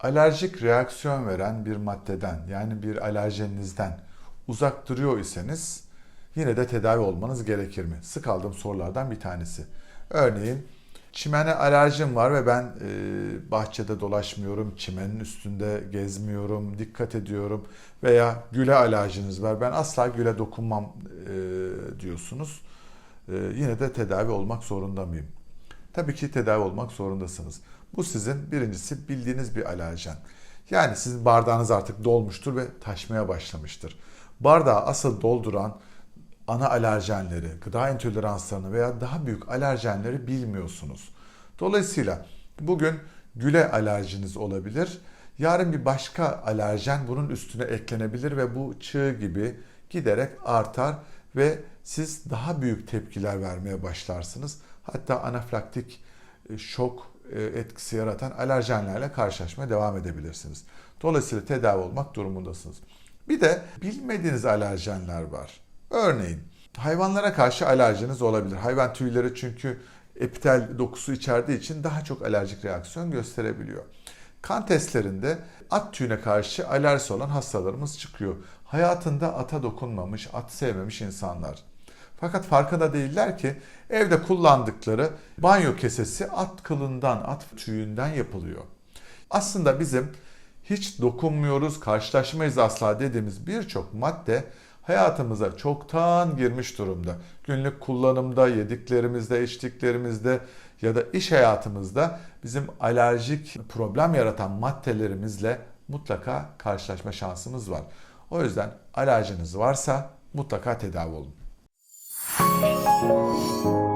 Alerjik reaksiyon veren bir maddeden yani bir alerjeninizden uzak duruyor iseniz yine de tedavi olmanız gerekir mi? Sık aldığım sorulardan bir tanesi. Örneğin çimene alerjim var ve ben e, bahçede dolaşmıyorum, çimenin üstünde gezmiyorum, dikkat ediyorum veya güle alerjiniz var. Ben asla güle dokunmam e, diyorsunuz. E, yine de tedavi olmak zorunda mıyım? Tabii ki tedavi olmak zorundasınız. Bu sizin birincisi bildiğiniz bir alerjen. Yani sizin bardağınız artık dolmuştur ve taşmaya başlamıştır. Bardağı asıl dolduran ana alerjenleri, gıda intoleranslarını veya daha büyük alerjenleri bilmiyorsunuz. Dolayısıyla bugün güle alerjiniz olabilir. Yarın bir başka alerjen bunun üstüne eklenebilir ve bu çığ gibi giderek artar ve siz daha büyük tepkiler vermeye başlarsınız. Hatta anafilaktik e, şok e, etkisi yaratan alerjenlerle karşılaşmaya devam edebilirsiniz. Dolayısıyla tedavi olmak durumundasınız. Bir de bilmediğiniz alerjenler var. Örneğin hayvanlara karşı alerjiniz olabilir. Hayvan tüyleri çünkü epitel dokusu içerdiği için daha çok alerjik reaksiyon gösterebiliyor. Kan testlerinde at tüyüne karşı alerjisi olan hastalarımız çıkıyor. Hayatında ata dokunmamış, at sevmemiş insanlar. Fakat farkında değiller ki evde kullandıkları banyo kesesi at kılından, at tüyünden yapılıyor. Aslında bizim hiç dokunmuyoruz, karşılaşmayız asla dediğimiz birçok madde hayatımıza çoktan girmiş durumda. Günlük kullanımda, yediklerimizde, içtiklerimizde ya da iş hayatımızda bizim alerjik problem yaratan maddelerimizle mutlaka karşılaşma şansımız var. O yüzden alerjiniz varsa mutlaka tedavi olun. Müzik